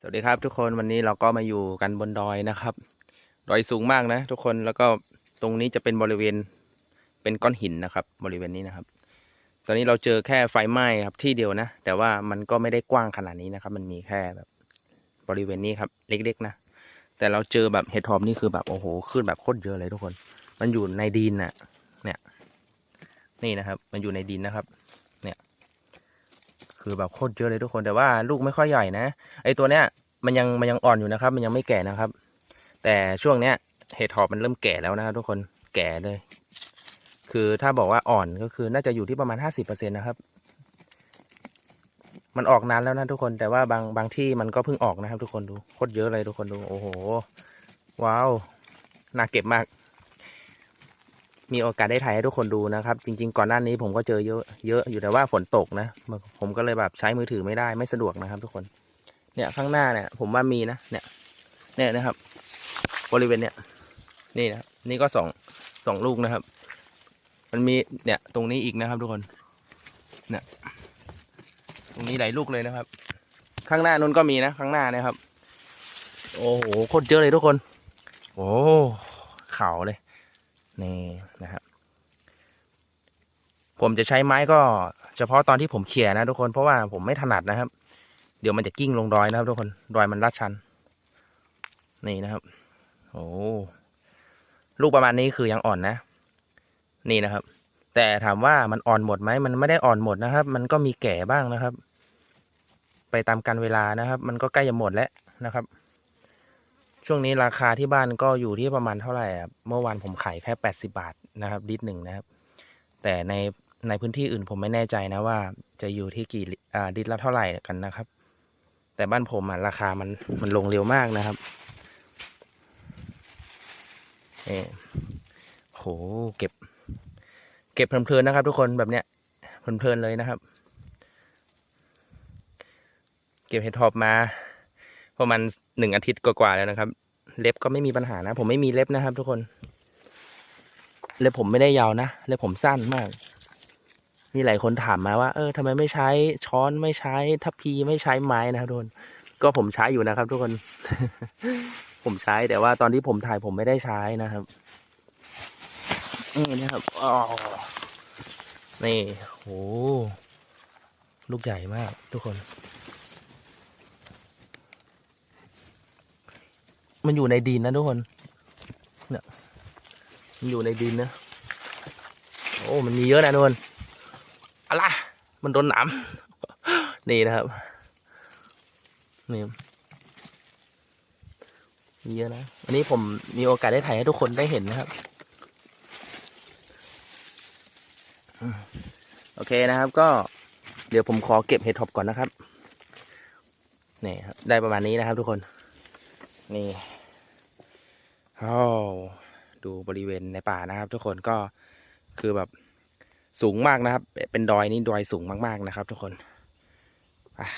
สวัสดีครับทุกคนวันนี้เราก็มาอยู่กันบนดอยนะครับ ดอยสูงมากนะ ทุกคนแล้วก็ตรงนี้จะเป็นบริเวณเป็นก้อนหินนะครับ บริเวณนี้นะครับ ตอนนี้เราเจอแค่ไฟไหม้ครับที่เดียวนะ แต่ว่ามันก็ไม่ได้กว้างขนาดนี้นะครับ มันมีแค่แบบบริเวณนี้ครับ เล็กๆนะแต่เราเจอแบบเห็ดทอมนี่คือแบบโอ้โหขึ้นแบบโคตรเยอะเลยทุกคน มันอยู่ในดินน่ะ เนี่ย นี่นะครับ มันอยู่ในดินนะครับ คือแบบโคตรเยอะเลยทุกคนแต่ว่าลูกไม่ค่อยใหญ่นะไอตัวเนี้ยมันยังมันยังอ่อนอยู่นะครับ มันยังไม่แก่นะครับ แต่ช่วงเนี้ยเห็ดหอบมันเริ่มแก่แล้วนะครับทุกคนแก่เลย คือถ้าบอกว่าอ่อนก็คือน่าจะอยู่ที่ประมาณห้าสิบเปอร์เซ็นนะครับ มันออกนานแล้วนะทุกคนแต่ว่าบางบางที่มันก็เพิ่งออกนะครับ ทุกคนดูโคตรเยอะเลยทุกคนดูโอ้โห ว้าวน่าเก็บมาก มีโอกาสได้ถ่ายให้ทุกคนดูนะครับ จริง ๆ ก่อนหน้านี้ผมก็เจอเยอะเยอะอยู่แต่ว่าฝนตกนะ ผมก็เลยแบบใช้มือถือไม่ได้ไม่สะดวกนะครับ ทุกคน เนี่ยข้างหน้าเนี่ย ผมว่ามีนะเนี่ยเนี่ยนะครับ บริเวณเนี่ย นี่นะนี่ก็สองสองลูกนะครับ มันมีเนี่ยตรงนี้อีกนะครับ ทุกคน เนี่ย ตรงนี้หลายลูกเลยนะครับ ข้างหน้านู้นก็มีนะข้างหน้านะครับ โอ้โหโคตรเยอะเลยทุกคน โอ้ขาวเลย นี่นะครับผมจะใช้ไม้ก็เฉพาะตอนที่ผมเขี่ยนะทุกคนเพราะว่าผมไม่ถนัดนะครับ เดี๋ยวมันจะกิ้งลงดอยนะครับ ทุกคนดอยมันลาดชัน นี่นะครับ โอ้ลูกประมาณนี้คือยังอ่อนนะ นี่นะครับ แต่ถามว่ามันอ่อนหมดไหมมันไม่ได้อ่อนหมดนะครับ มันก็มีแก่บ้างนะครับ ไปตามกันเวลานะครับ มันก็ใกล้จะหมดแล้วนะครับ ช่วงนี้ราคาที่บ้านก็อยู่ที่ประมาณเท่าไหร่ครับเมื่อวานผมขายแค่แปดสิบาทนะครับลิตรหนึ่งนะครับ แต่ในในพื้นที่อื่นผมไม่แน่ใจนะว่าจะอยู่ที่กี่ลิอ่าลิตรละเท่าไหร่กันนะครับ แต่บ้านผมอะราคามันมันลงเร็วมากนะครับเออโหเก็บ เก็บเพลินๆนะครับ ทุกคนแบบเนี้ยเพลินๆเลยนะครับ เก็บเห็ดทอบมา ประมาณหนึ่งอาทิตย์กว่าๆแล้วนะครับ เล็บก็ไม่มีปัญหานะ ผมไม่มีเล็บนะครับ ทุกคน เล็บผมไม่ได้ยาวนะเล็บผมสั้นมาก มีหลายคนถามมาว่า เออทำไมไม่ใช้ช้อนไม่ใช้ทัพพีไม่ใช้ไม้นะครับทุกคนก็ผมใช้อยู่นะครับ ทุกคน ผมใช้แต่ว่าตอนที่ผมถ่ายผมไม่ได้ใช้นะครับนี่นะครับอ๋อนี่โหลูกใหญ่มากทุกคน มันอยู่ในดินนะทุกคน เนี่ย มันอยู่ในดินนะ โอ้ มันมีเยอะนะทุกคนอะไรมันโดนหนามนี่นะครับ นี่มีเยอะนะ วันนี้ผมมีโอกาสได้ถ่ายให้ทุกคนได้เห็นนะครับโอเคนะครับก็เดี๋ยวผมขอเก็บเห็ดท็อปก่อนนะครับนี่ครับได้ประมาณนี้นะครับทุกคน นี่ โอ้ดูบริเวณในป่านะครับ ทุกคนก็คือแบบสูงมากนะครับ เป็นดอยนี่ดอยสูงมากๆนะครับ ทุกคนอะ